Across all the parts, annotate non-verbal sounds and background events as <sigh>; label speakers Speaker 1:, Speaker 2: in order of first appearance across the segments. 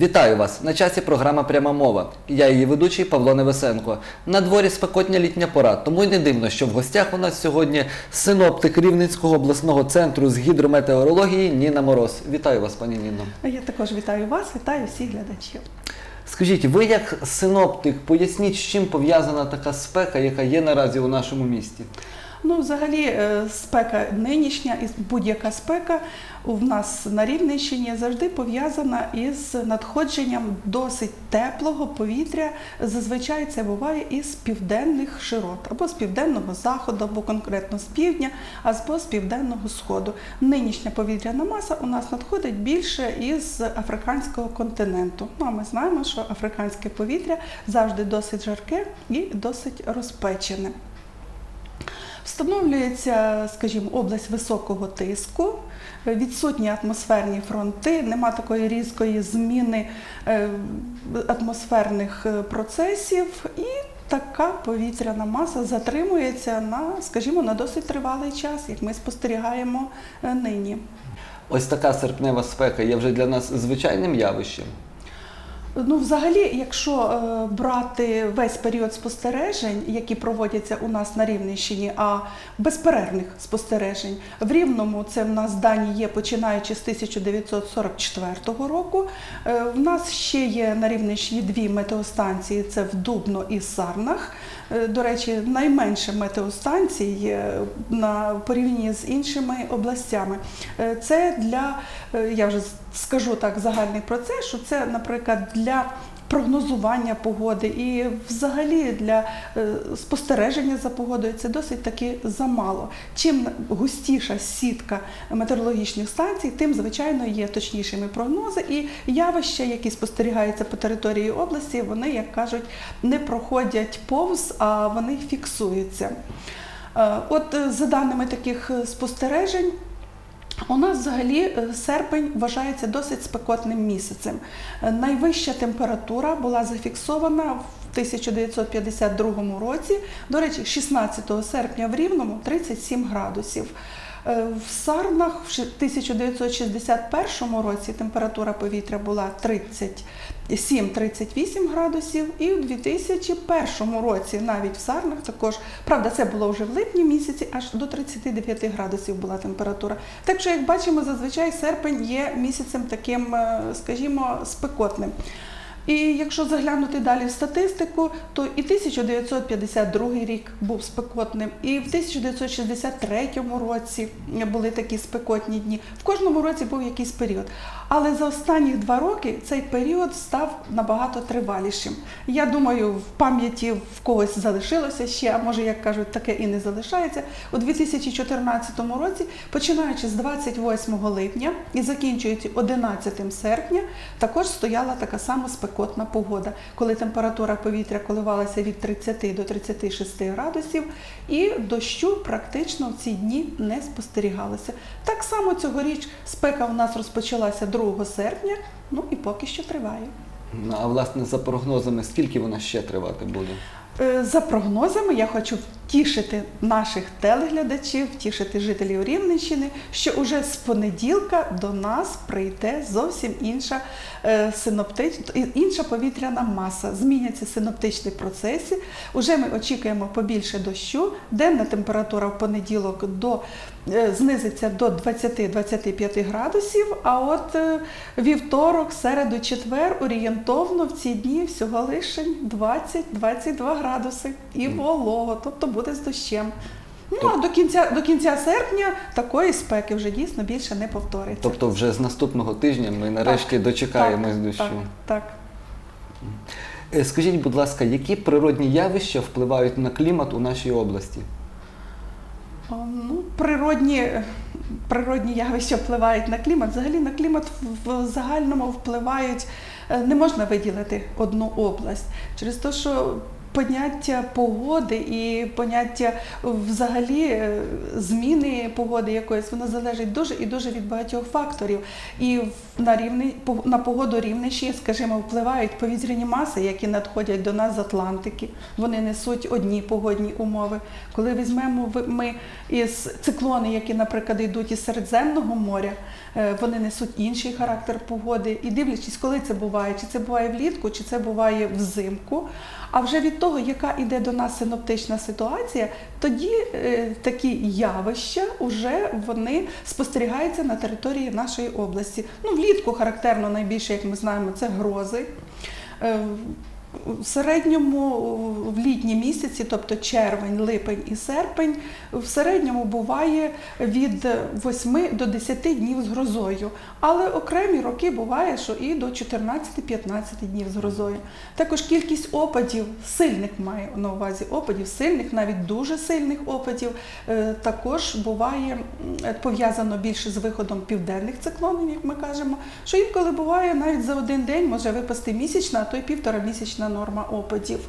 Speaker 1: Вітаю вас! На часі програма Пряма мова. Я її ведучий Павло Невесенко. На дворі спекотня літня пора, тому й не дивно, що в гостях у нас сьогодні синоптик Рівненського обласного центру з гідрометеорології Ніна Мороз. Вітаю вас, пані Ніно.
Speaker 2: Я також вітаю вас, вітаю всіх глядачів.
Speaker 1: Скажіть, ви як синоптик, поясніть, з чим пов'язана така спека, яка є наразі у нашому місті?
Speaker 2: Ну, взагалі, е, спека нинішня і будь-яка спека у нас на Рівненщині завжди пов'язана із надходженням досить теплого повітря. Зазвичай це буває із південних широт, або з південного заходу, або конкретно з півдня, або з південного сходу. Нинішня повітряна маса у нас надходить більше із африканського континенту. Ну а ми знаємо, що африканське повітря завжди досить жарке і досить розпечене. Встановлюється, скажімо, область високого тиску, відсутні атмосферні фронти, нема такої різкої зміни е, атмосферних е, процесів і така повітряна маса затримується на, скажімо, на досить тривалий час, як ми спостерігаємо е, нині.
Speaker 1: Ось така серпнева спека є вже для нас звичайним явищем.
Speaker 2: Ну, взагалі, якщо е, брати весь період спостережень, які проводяться у нас на Рівненщині, а безперервних спостережень, в Рівному це в нас дані є починаючи з 1944 року. Е, в нас ще є на Рівненщині дві метеостанції: це в Дубно і Сарнах. Е, До речі, найменше метеостанцій на порівнянні з іншими областями. Е, Це для, е, я вже скажу так, загальний процес, що це, наприклад, для прогнозування погоди і взагалі для е, спостереження за погодою це досить таки замало. Чим густіша сітка метеорологічних станцій, тим звичайно є точнішими прогнози і явища, які спостерігаються по території області, вони, як кажуть, не проходять повз, а вони фіксуються. Е, От е, за даними таких спостережень. У нас взагалі е, серпень вважається досить спекотним місяцем. Е, Найвища температура була зафіксована в 1952 році. До речі, 16 серпня в Рівному 37 градусів. Е, В Сарнах в ши- 1961 році температура повітря була 37-38 градусів, і в 2001 році навіть в Сарнах також, правда, це було вже в липні місяці, аж до 39 градусів була температура. Так що, як бачимо, зазвичай серпень є місяцем таким, е, скажімо, спекотним. І якщо заглянути далі в статистику, то і 1952 рік був спекотним, і в 1963 році були такі спекотні дні. В кожному році був якийсь період. Але за останні два роки цей період став набагато тривалішим. Я думаю, в пам'яті в когось залишилося ще, а може, як кажуть, таке і не залишається. У 2014 році, починаючи з 28 липня і закінчуючи 11 серпня, також стояла така сама спекотна погода, коли температура повітря коливалася від 30 до 36 градусів, і дощу практично в ці дні не спостерігалося. Так само цьогоріч спека у нас розпочалася 2 серпня, ну і поки що триває.
Speaker 1: Ну, А власне, за прогнозами, скільки вона ще тривати буде?
Speaker 2: Е, За прогнозами, я хочу втішити наших телеглядачів, втішити жителів Рівненщини, що уже з понеділка до нас прийде зовсім інша е, синоптич... інша повітряна маса. Зміняться синоптичні процеси. Уже ми очікуємо побільше дощу. Денна температура в понеділок до, е, знизиться до 20-25 градусів. А от е, вівторок, середу, четвер орієнтовно в ці дні всього лише 20-22 градуси і волого, тобто буде з дощем. Ну а до кінця до кінця серпня такої спеки вже дійсно більше не повториться.
Speaker 1: Тобто вже з наступного тижня ми нарешті
Speaker 2: Так,
Speaker 1: дочекаємось
Speaker 2: так,
Speaker 1: дощу.
Speaker 2: Так, так.
Speaker 1: Е, Скажіть, будь ласка, які природні явища впливають на клімат у нашій області?
Speaker 2: Ну, природні, природні явища впливають на клімат. Взагалі на клімат в в загальному впливають, е, не можна виділити одну область. Через те, що поняття погоди і поняття взагалі е, зміни погоди якоїсь, воно залежить дуже і дуже від багатьох факторів. І на рівні на погоду рівнищі, скажімо, впливають повітряні маси, які надходять до нас з Атлантики. Вони несуть одні погодні умови. Коли візьмемо ми із циклони, які, наприклад, йдуть із Середземного моря, е, вони несуть інший характер погоди. І дивлячись, коли це буває, чи це буває влітку, чи це буває взимку. А вже від того, яка йде до нас синоптична ситуація, тоді е, такі явища вже вони спостерігаються на території нашої області. Ну, влітку характерно найбільше, як ми знаємо, це грози. В середньому в літні місяці, тобто червень, липень і серпень, в середньому буває від 8 до 10 днів з грозою. Але окремі роки буває, що і до 14-15 днів з грозою. Також кількість опадів, сильних маю на увазі опадів, сильних, навіть дуже сильних опадів, е, також буває пов'язано більше з виходом південних циклонів, як ми кажемо, що інколи буває навіть за один день може випасти місячна, а то й півтора місячна норма опадів.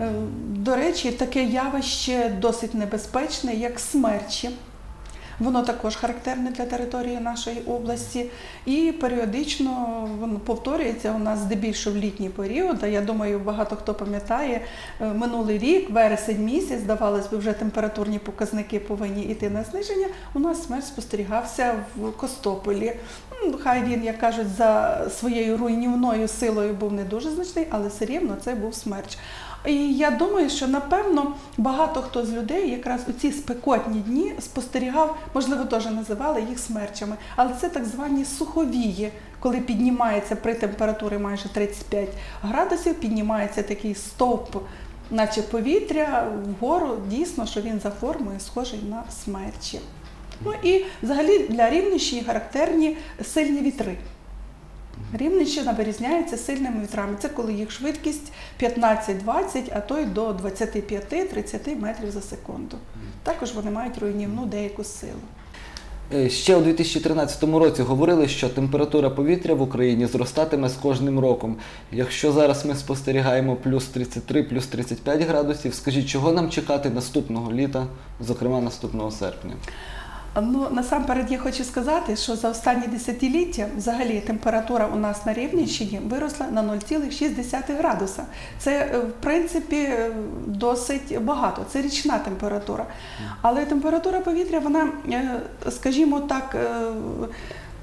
Speaker 2: Е, До речі, таке явище досить небезпечне, як смерчі. Воно також характерне для території нашої області і періодично воно повторюється у нас здебільшого в літній період. Я думаю, багато хто пам'ятає е, минулий рік, вересень місяць, здавалось би, вже температурні показники повинні йти на зниження. У нас смерть спостерігався в Костополі. Ну, Хай він, як кажуть, за своєю руйнівною силою був не дуже значний, але все рівно це був смерч. І я думаю, що напевно багато хто з людей якраз у ці спекотні дні спостерігав, можливо, теж називали їх смерчами, але це так звані суховії, коли піднімається при температурі майже 35 градусів, піднімається такий стовп, наче повітря вгору, дійсно, що він за формою схожий на смерчі. Ну і взагалі для рівнищі характерні сильні вітри. Рівненщина вирізняється сильними вітрами. Це коли їх швидкість 15-20, а то й до 25-30 метрів за секунду. Також вони мають руйнівну деяку силу.
Speaker 1: Е, Ще у 2013 році говорили, що температура повітря в Україні зростатиме з кожним роком. Якщо зараз ми спостерігаємо плюс 33, плюс 35 градусів, скажіть, чого нам чекати наступного літа, зокрема наступного серпня?
Speaker 2: Ну насамперед я хочу сказати, що за останні десятиліття взагалі температура у нас на Рівненщині виросла на 0,6 градуса. Це е, в принципі е, досить багато. Це річна температура. Але температура повітря, вона, е, скажімо так.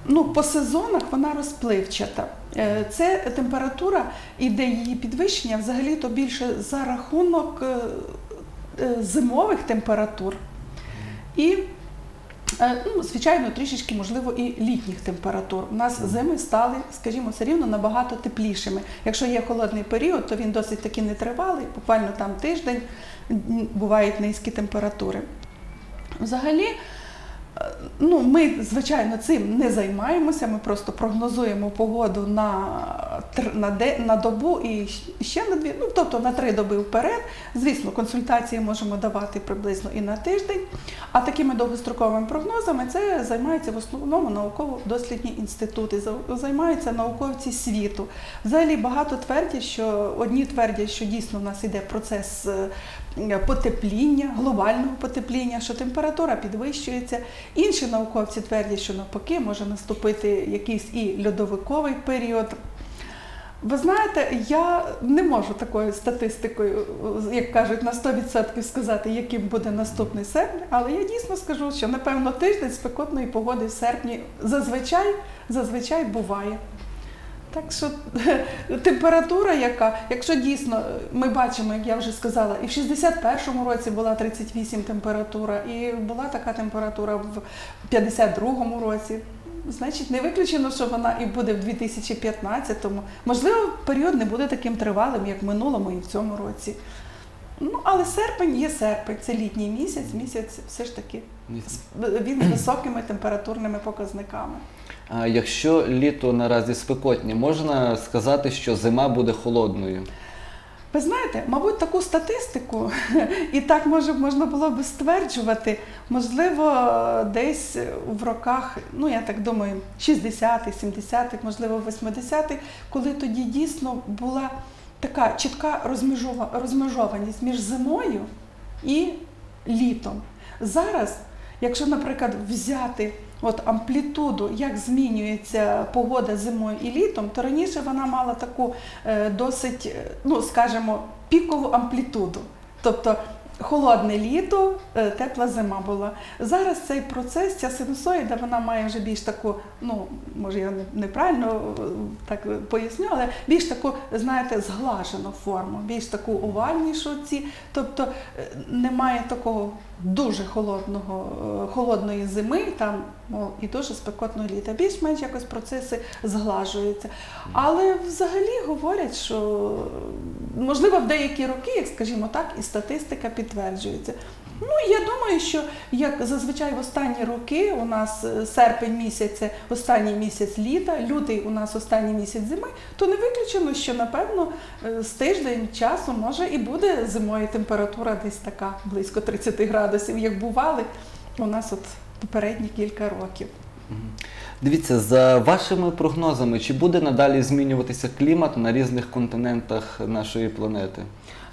Speaker 2: Ну, по сезонах вона розпливчата. Це температура іде її підвищення взагалі то більше за рахунок зимових температур. І Ну, звичайно, трішечки, можливо, і літніх температур. У нас зими стали, скажімо, все рівно набагато теплішими. Якщо є холодний період, то він досить таки нетривалий, буквально там тиждень бувають низькі температури. Взагалі, е, ну, ми, звичайно, цим не займаємося, ми просто прогнозуємо погоду на, на, де, на добу і ще на дві, ну, тобто на три доби вперед. Звісно, консультації можемо давати приблизно і на тиждень. А такими довгостроковими прогнозами це займаються в основному науково-дослідні інститути, за- займаються науковці світу. Взагалі багато твердять, що одні твердять, що дійсно в нас йде процес е, потепління, глобального потепління, що температура підвищується. Інші науковці твердять, що навпаки може наступити якийсь і льодовиковий період. Ви знаєте, я не можу такою статистикою, як кажуть, на 100% сказати, яким буде наступний серпень, але я дійсно скажу, що напевно тиждень спекотної погоди в серпні зазвичай, зазвичай буває. Так що <laughs> температура, яка, якщо дійсно ми бачимо, як я вже сказала, і в 61-му році була 38 температура, і була така температура в 52-му році. Значить, не виключено, що вона і буде в 2015-му. Можливо, період не буде таким тривалим, як в минулому і в цьому році. Ну, але серпень є серпень, це літній місяць, місяць все ж таки він з високими температурними показниками.
Speaker 1: А якщо літо наразі спекотні, можна сказати, що зима буде холодною?
Speaker 2: Ви знаєте, мабуть, таку статистику, <laughs> і так може можна було би стверджувати, можливо, десь в роках, ну я так думаю, 60-х, 70-х, можливо, 80-х, коли тоді дійсно була така чітка розмежова- розмежованість між зимою і літом. Зараз, якщо, наприклад, взяти от амплітуду, як змінюється погода зимою і літом, то раніше вона мала таку е, досить, е, ну скажімо, пікову амплітуду. Тобто холодне літо, е, тепла зима була. Зараз цей процес, ця синусоїда, вона має вже більш таку, ну може я неправильно так поясню, але більш таку, знаєте, зглажену форму, більш таку овальнішу ці. Тобто немає такого дуже холодного, е, холодної зими, там ну, і дуже спекотного літа. Більш-менш якось процеси зглажуються. Але взагалі говорять, що можливо в деякі роки, як скажімо так, і статистика підтверджується. Ну, я думаю, що як зазвичай в останні роки, у нас е, серпень місяць це останній місяць літа, лютий у нас останній місяць зими, то не виключено, що напевно е, з тиждень часу може і буде зимою температура десь така близько 30 градусів, як бували у нас от попередні кілька років.
Speaker 1: Дивіться, за вашими прогнозами, чи буде надалі змінюватися клімат на різних континентах нашої планети?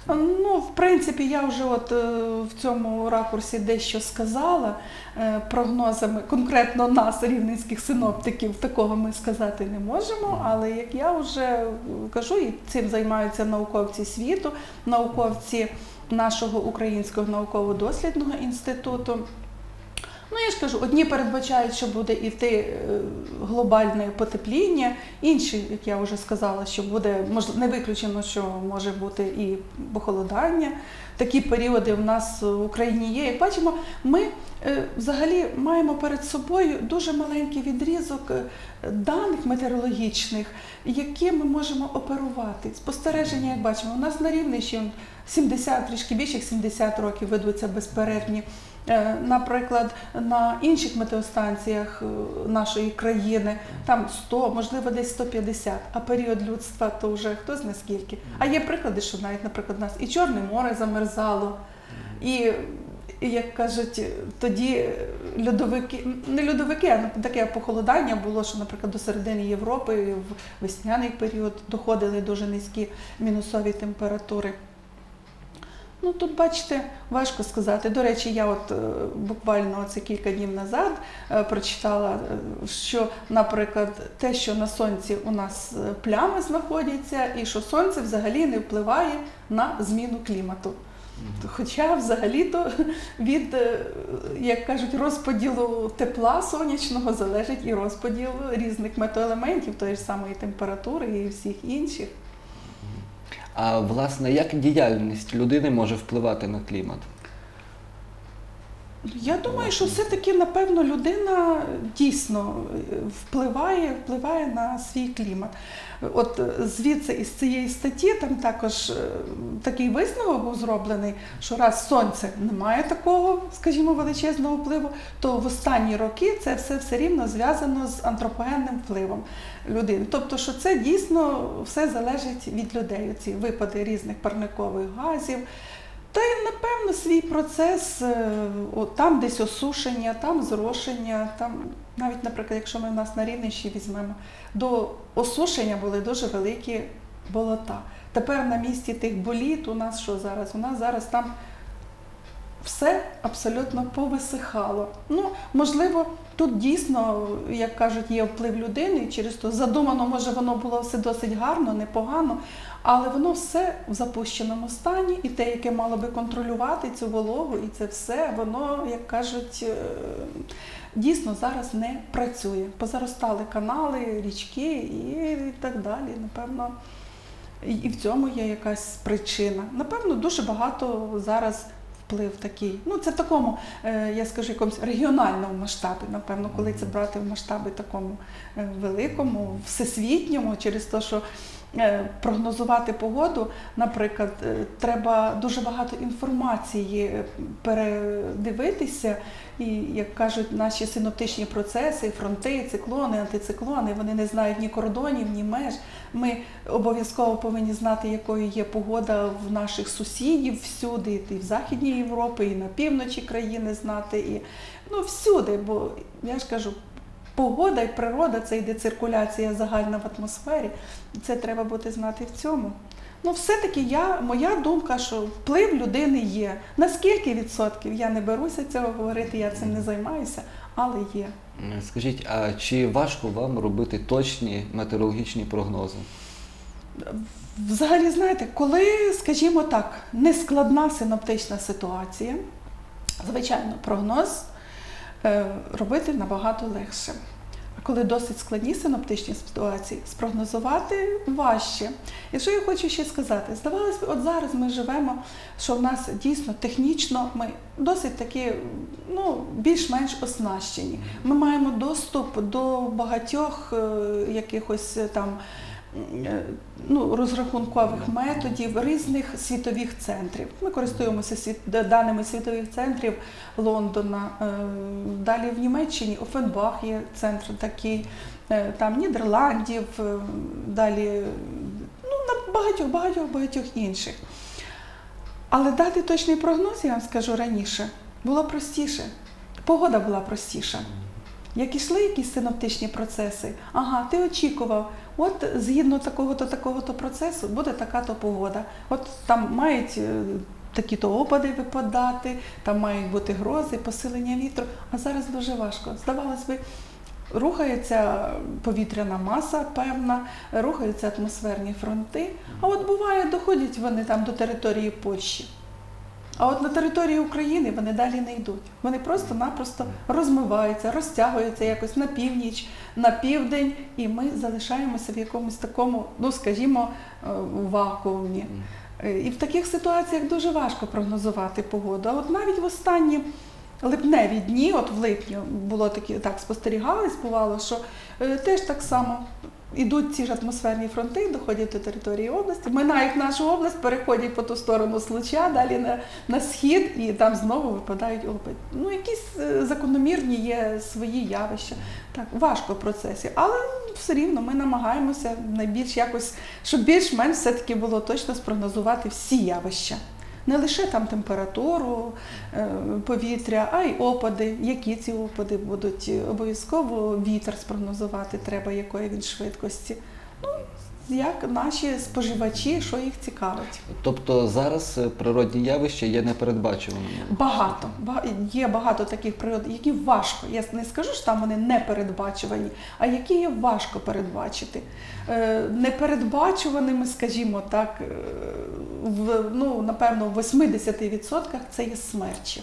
Speaker 2: Ну, в принципі, я вже от е, в цьому ракурсі дещо сказала е, прогнозами конкретно нас, рівненських синоптиків, такого ми сказати не можемо. Але як я вже кажу, і цим займаються науковці світу, науковці нашого українського науково-дослідного інституту. Ну, я ж кажу, одні передбачають, що буде іти е, глобальне потепління, інші, як я вже сказала, що буде не виключено, що може бути і похолодання. Такі періоди в нас в Україні є. Як бачимо, ми е, взагалі маємо перед собою дуже маленький відрізок е, даних метеорологічних, які ми можемо оперувати. Спостереження, як бачимо, у нас на Рівненщині 70, трішки більше як 70 років ведуться безперервні. Е, Наприклад, на інших метеостанціях е, нашої країни там 100, можливо, десь 150, а період людства то вже хто знає скільки. А є приклади, що навіть, наприклад, у нас і Чорне море замерзало, і, як кажуть, тоді льодовики, не льодовики, а таке похолодання було, що, наприклад, до середини Європи в весняний період доходили дуже низькі мінусові температури. Ну тут бачите, важко сказати. До речі, я от е, буквально це кілька днів назад е, прочитала, е, що, наприклад, те, що на сонці у нас плями знаходяться, і що сонце взагалі не впливає на зміну клімату. Хоча взагалі-то від, як кажуть, розподілу тепла сонячного залежить і розподіл різних метеоелементів, тої ж самої температури і всіх інших.
Speaker 1: А власне, як діяльність людини може впливати на клімат?
Speaker 2: Я думаю, що все-таки, напевно, людина дійсно е, впливає, впливає на свій клімат. От е, звідси із цієї статті там також е, такий висновок був зроблений, що раз сонце не має такого, скажімо, величезного впливу, то в останні роки це все все рівно зв'язано з антропогенним впливом людини. Тобто, що це дійсно все залежить від людей. Ці випади різних парникових газів. Та й напевно свій процес, е, там десь осушення, там зрошення, там навіть, наприклад, якщо ми в нас на Рівненщині візьмемо, до осушення були дуже великі болота. Тепер на місці тих боліт у нас що зараз? У нас зараз там все абсолютно повисихало. Ну, можливо, тут дійсно, як кажуть, є вплив людини, і через то задумано, може, воно було все досить гарно, непогано, але воно все в запущеному стані, і те, яке мало би контролювати цю вологу, і це все, воно, як кажуть, е, дійсно зараз не працює. Позаростали канали, річки і так далі. Напевно, і і в цьому є якась причина. Напевно, дуже багато зараз вплив такий. Ну, це в такому, е, я скажу, якомусь регіональному масштабі, напевно, коли це брати в масштабі такому е, великому, всесвітньому, через те, що е, прогнозувати погоду, наприклад, треба дуже багато інформації передивитися. І, як кажуть, наші синоптичні процеси, фронти, циклони, антициклони, вони не знають ні кордонів, ні меж. Ми обов'язково повинні знати, якою є погода в наших сусідів всюди, і в Західній Європі, і на півночі країни знати, і ну всюди. Бо я ж кажу, погода і природа це йде циркуляція загальна в атмосфері. Це треба бути знати в цьому. Ну, все-таки я, моя думка, що вплив людини є. На скільки відсотків я не беруся цього говорити, я цим не займаюся, але є.
Speaker 1: Скажіть, а чи важко вам робити точні метеорологічні прогнози?
Speaker 2: Взагалі, знаєте, коли, скажімо так, нескладна синоптична ситуація, звичайно, прогноз е, робити набагато легше. Коли досить складні синоптичні ситуації, спрогнозувати важче. І що я хочу ще сказати, здавалось би, от зараз ми живемо, що в нас дійсно технічно ми досить такі, ну, більш-менш оснащені. Ми маємо доступ до багатьох е, якихось е, там ну, розрахункових методів різних світових центрів. Ми користуємося світ, даними світових центрів Лондона. Е, Далі в Німеччині Офенбах є центр такий, е, там Нідерландів, е, далі ну, на багатьох, багатьох, багатьох інших. Але дати точний прогноз, я вам скажу раніше, було простіше. Погода була простіша. Як ішли якісь синоптичні процеси, ага, ти очікував, от згідно такого-то, такого-то процесу буде така-то погода. От там мають е, такі-то опади випадати, там мають бути грози, посилення вітру. А зараз дуже важко. Здавалось би, рухається повітряна маса певна, рухаються атмосферні фронти. А от буває, доходять вони там до території Польщі. А от на території України вони далі не йдуть. Вони просто-напросто розмиваються, розтягуються якось на північ, на південь, і ми залишаємося в якомусь такому, ну скажімо, е, вакуумі. Е, І в таких ситуаціях дуже важко прогнозувати погоду. А от навіть в останні липневі дні, от в липні було такі, так спостерігались, бувало, що е, теж так само ідуть ці ж атмосферні фронти, доходять до території області, минають нашу область, переходять по ту сторону случа, далі на, на схід, і там знову випадають опит. Ну, якісь е, закономірні є свої явища. Так, важко в процесі, але все рівно ми намагаємося найбільш якось, щоб більш-менш все-таки було точно спрогнозувати всі явища. Не лише там температуру е, повітря, а й опади. Які ці опади будуть обов'язково вітер спрогнозувати треба, якої він швидкості. Ну, як наші споживачі, що їх цікавить.
Speaker 1: Тобто зараз е, природні явища є непередбачуваними.
Speaker 2: Багато Ба- є багато таких природ, які важко. Я не скажу, що там вони не передбачувані, а які є важко передбачити. Е, Непередбачуваними, скажімо так, е, в ну напевно в 80% це є смерчі.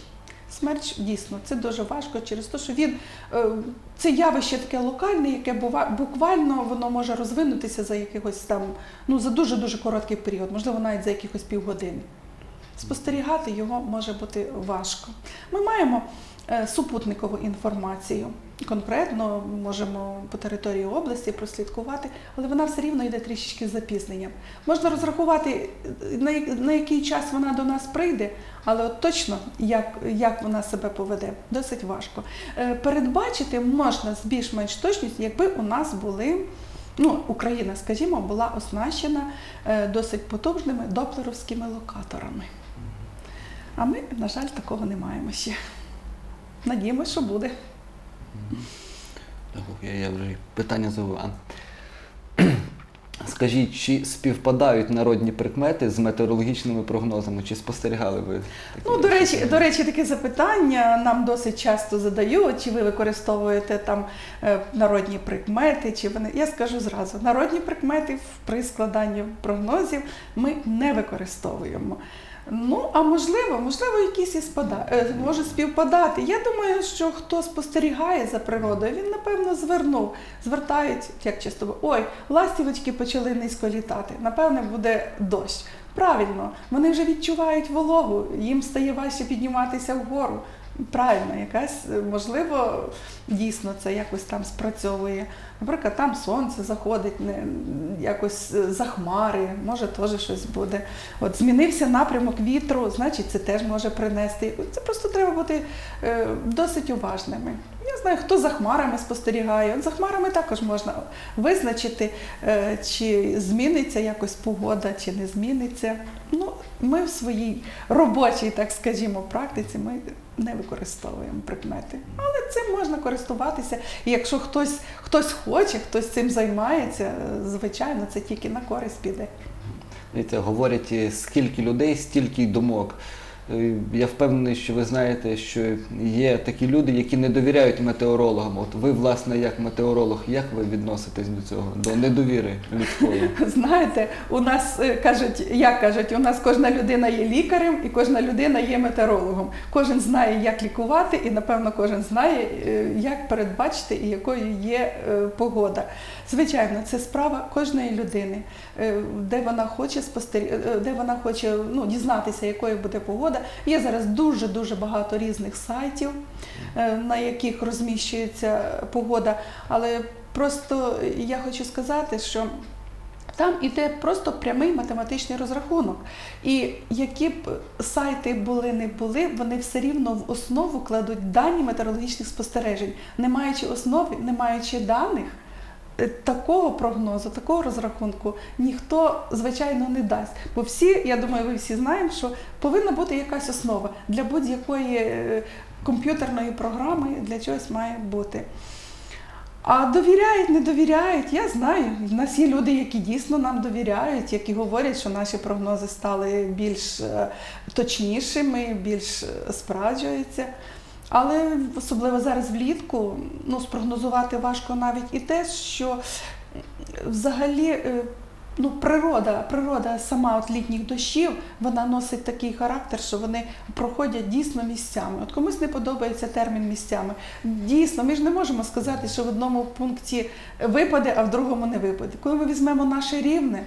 Speaker 2: Смерч дійсно це дуже важко через те, що він е, це явище таке локальне, яке бува, буквально воно може розвинутися за якихось там, ну за дуже дуже короткий період, можливо, навіть за якихось півгодини. Спостерігати його може бути важко. Ми маємо е, супутникову інформацію. Конкретно можемо по території області прослідкувати, але вона все рівно йде трішечки з запізненням. Можна розрахувати, на, на який час вона до нас прийде, але от точно як, як вона себе поведе, досить важко. Е, Передбачити можна з більш-менш точністю, якби у нас були. Ну, Україна, скажімо, була оснащена е, досить потужними доплеровськими локаторами. А ми, на жаль, такого не маємо ще. Надіємося, що буде.
Speaker 1: Я, я вже питання забув. Скажіть, чи співпадають народні прикмети з метеорологічними прогнозами? Чи спостерігали ви? такі
Speaker 2: Ну, до речі,
Speaker 1: речі?
Speaker 2: до речі, таке запитання нам досить часто задають, чи ви використовуєте там е, народні прикмети, чи вони. Я скажу зразу, народні прикмети при складанні прогнозів ми не використовуємо. Ну, а можливо, можливо, якісь і спада... е, може співпадати. Я думаю, що хто спостерігає за природою, він напевно звернув. Звертають, як часто, ой, ластівочки почали низько літати. Напевне, буде дощ. Правильно, вони вже відчувають вологу, їм стає важче підніматися вгору. Правильно, якась, е, можливо, дійсно це якось там спрацьовує. Наприклад, там сонце заходить, не, якось е, за хмари, може теж щось буде. От змінився напрямок вітру, значить це теж може принести. Це просто треба бути е, досить уважними. Я знаю, хто за хмарами спостерігає. От за хмарами також можна визначити, е, чи зміниться якось погода, чи не зміниться. Ну, ми в своїй робочій, так скажімо, практиці ми не використовуємо прикмети. Але цим можна користуватися. І якщо хтось, хтось хоче, хтось цим займається, звичайно, це тільки на користь піде.
Speaker 1: Говорять, е, скільки людей, стільки й думок. Е, Я впевнений, що ви знаєте, що є такі люди, які не довіряють метеорологам. От ви, власне, як метеоролог, як ви відноситесь до цього, до недовіри людської? <laughs>
Speaker 2: Знаєте, у нас е, кажуть, як кажуть, у нас кожна людина є лікарем і кожна людина є метеорологом. Кожен знає, як лікувати, і напевно кожен знає, е, як передбачити і якою є погода. Звичайно, це справа кожної людини, де вона хоче спостерігати, де вона хоче ну, дізнатися, якою буде погода. Є зараз дуже дуже багато різних сайтів, е, на яких розміщується погода. Але просто я хочу сказати, що там іде просто прямий математичний розрахунок. І які б сайти були не були, вони все рівно в основу кладуть дані метеорологічних спостережень, не маючи основи, не маючи даних. Е, Такого прогнозу, такого розрахунку ніхто, звичайно, не дасть. Бо всі, я думаю, ви всі знаємо, що повинна бути якась основа для будь-якої е, комп'ютерної програми, для чогось має бути. А довіряють, не довіряють, я знаю. У нас є люди, які дійсно нам довіряють, які говорять, що наші прогнози стали більш е, точнішими, більш справджуються. Але особливо зараз влітку ну, спрогнозувати важко навіть і те, що взагалі е, ну, природа, природа сама от літніх дощів, вона носить такий характер, що вони проходять дійсно місцями. От комусь не подобається термін місцями. Дійсно, ми ж не можемо сказати, що в одному пункті випаде, а в другому не випаде. Коли ми візьмемо наше рівне,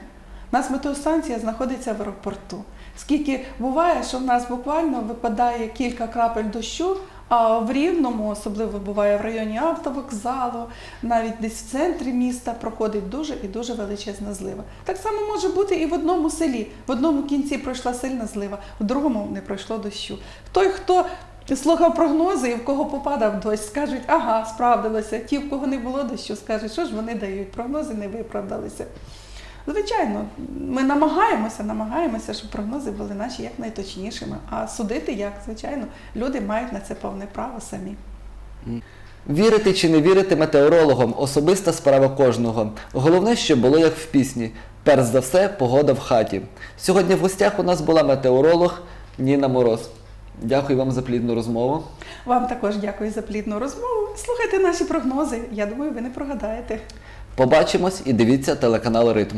Speaker 2: у нас метеостанція знаходиться в аеропорту. Скільки буває, що в нас буквально випадає кілька крапель дощу, а в Рівному, особливо буває в районі автовокзалу, навіть десь в центрі міста проходить дуже і дуже величезна злива. Так само може бути і в одному селі. В одному кінці пройшла сильна злива, в другому не пройшло дощу. Той, хто слухав прогнози і в кого попадав дощ, скажуть, ага, справдилося. Ті, в кого не було дощу, скажуть, що ж вони дають, прогнози не виправдалися. Звичайно, ми намагаємося, намагаємося, щоб прогнози були наші якнайточнішими. А судити як, звичайно, люди мають на це повне право самі.
Speaker 1: Вірити чи не вірити метеорологам особиста справа кожного. Головне, щоб було як в пісні. Перш за все, погода в хаті. Сьогодні в гостях у нас була метеоролог Ніна Мороз. Дякую вам за плідну розмову.
Speaker 2: Вам також дякую за плідну розмову. Слухайте наші прогнози. Я думаю, ви не прогадаєте.
Speaker 1: Побачимось і дивіться телеканал Ритм.